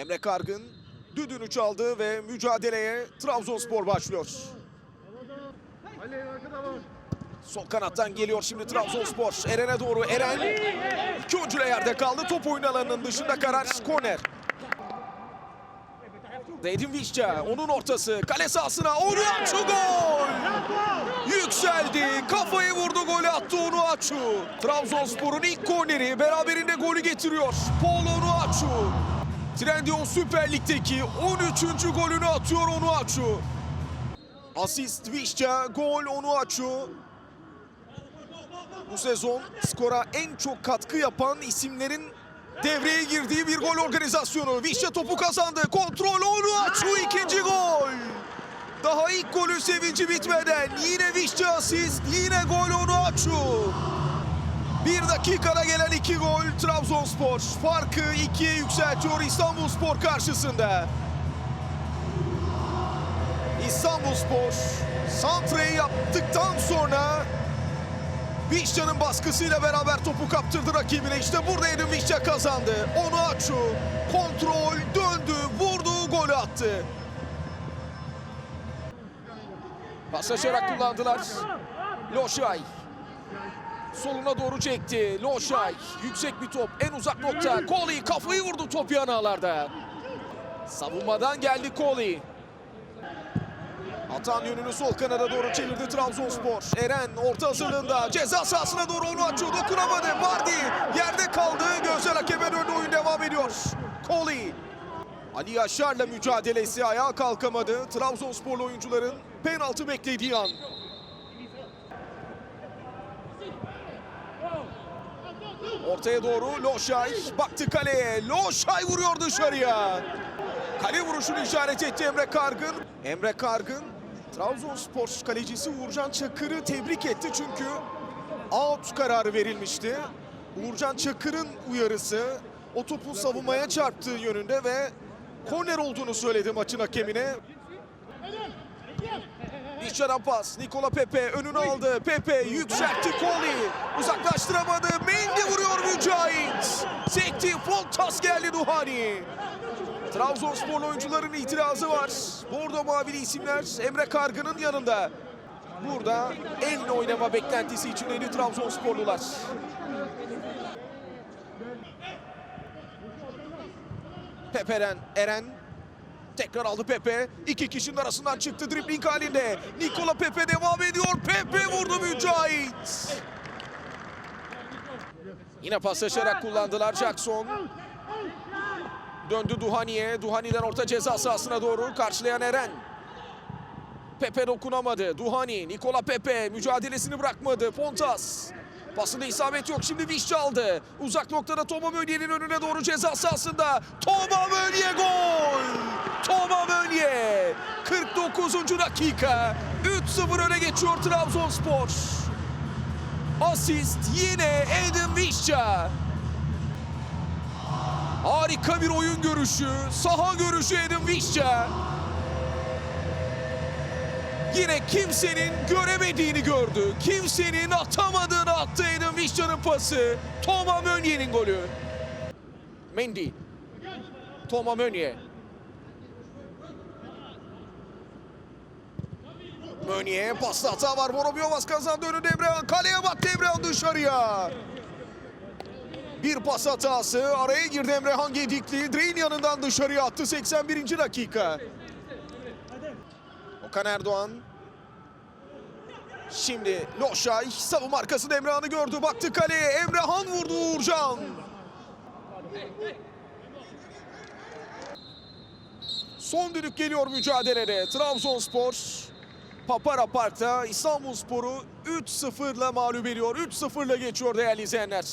Emre Kargın düdüğünü çaldı ve mücadeleye Trabzonspor başlıyor. Sol kanattan geliyor şimdi Trabzonspor. Eren'e doğru. Eren iki oyuncuyla yerde kaldı. Top oyun alanının dışında karar. Korner. Edin Vişça. Onun ortası. Kale sahasına. Onuachu gol. Yükseldi. Kafayı vurdu. Golü attı Onuachu. Trabzonspor'un ilk korneri. Beraberinde golü getiriyor. Paul Onuachu. Trendyol Süper Lig'deki 13. golünü atıyor Onuachu. Asist Vişça. Gol Onuachu. Bu sezon skora en çok katkı yapan isimlerin devreye girdiği bir gol organizasyonu. Vişça topu kazandı. Kontrol Onuachu ikinci gol. Daha ilk golün sevinci bitmeden yine Vişça asist, yine gol Onuachu. Bir dakikada gelen iki gol Trabzonspor. Farkı ikiye yükseltiyor İstanbulspor karşısında. İstanbulspor santreyi yaptıktan sonra Vişça'nın baskısıyla beraber topu kaptırdı rakibine. İşte burada Edin Vişça kazandı. Onu açu. Kontrol döndü. Vurdu. Golü attı. Paslaşarak kullandılar. Loşay. Soluna doğru çekti. Loşay. Yüksek bir top. En uzak nokta. Koli kafayı vurdu top yan ağlarda. Savunmadan geldi Koli. Atan yönünü sol kanada doğru çevirdi Trabzonspor. Eren orta hazırlığında ceza sahasına doğru onu açıyor. Dokunamadı. Vardy yerde kaldı. Gözler hakemin önünde oyun devam ediyor. Koli. Ali Yaşar'la mücadelesi ayağa kalkamadı. Trabzonsporlu oyuncuların penaltı beklediği an. Ortaya doğru Loşay baktı kaleye. Loşay vuruyor dışarıya. Kale vuruşunu işaret etti Emre Kargın. Emre Kargın Trabzonspor kalecisi Uğurcan Çakır'ı tebrik etti çünkü out kararı verilmişti. Uğurcan Çakır'ın uyarısı o topun savunmaya çarptığı yönünde ve korner olduğunu söyledi maçın hakemine. İşçadan pas. Nikola Pepe önünü aldı. Pepe yükseltti Koli. Uzaklaştıramadı. Mendy vuruyor Mücahit. Sekti. Fontas geldi Duhani. Trabzonspor oyuncuların itirazı var. Bordo mavili isimler Emre Kargı'nın yanında. Burada en oynama beklentisi içindeydi Trabzonsporlular. Pepe'ren Eren tekrar aldı Pepe. İki kişinin arasından çıktı dribling halinde. Nikola Pepe devam ediyor. Pepe vurdu Mücahit. Yine paslaşarak kullandılar Jackson. Döndü Duhani'ye. Duhani'den orta ceza sahasına doğru karşılayan Eren. Pepe dokunamadı. Duhani, Nikola Pepe mücadelesini bırakmadı. Pontas. Pasında isabet yok. Şimdi Vişça aldı. Uzak noktada Toma Mönye'nin önüne doğru ceza sahasında. Toma Mönye gol! Toma Mönye! 49. dakika. 3-0 öne geçiyor Trabzonspor. Asist yine Edin Vişça. Harika bir oyun görüşü. Saha görüşü Edin Vişça. Yine kimsenin göremediğini gördü. Kimsenin atamadığını attı Edin Vişça'nın pası. Toma Mönye'nin golü. Mendy. Toma Mönye. Mönye pasta hata var. Vorobyovas kazandı önünde Emrehan. Kaleye baktı Emrehan dışarıya. Bir pas hatası. Araya girdi Emrehan Gedikli. Direğin yanından dışarıya attı 81. dakika. Okan Erdoğan. Şimdi Loşay savunma arkasında Emrehan'ı gördü. Baktı kaleye. Emrehan vurdu Uğurcan. Son düdük geliyor mücadelede. Trabzonspor Papara Park'ta İstanbulspor'u 3-0'la mağlup ediyor. 3-0'la geçiyor değerli izleyenler.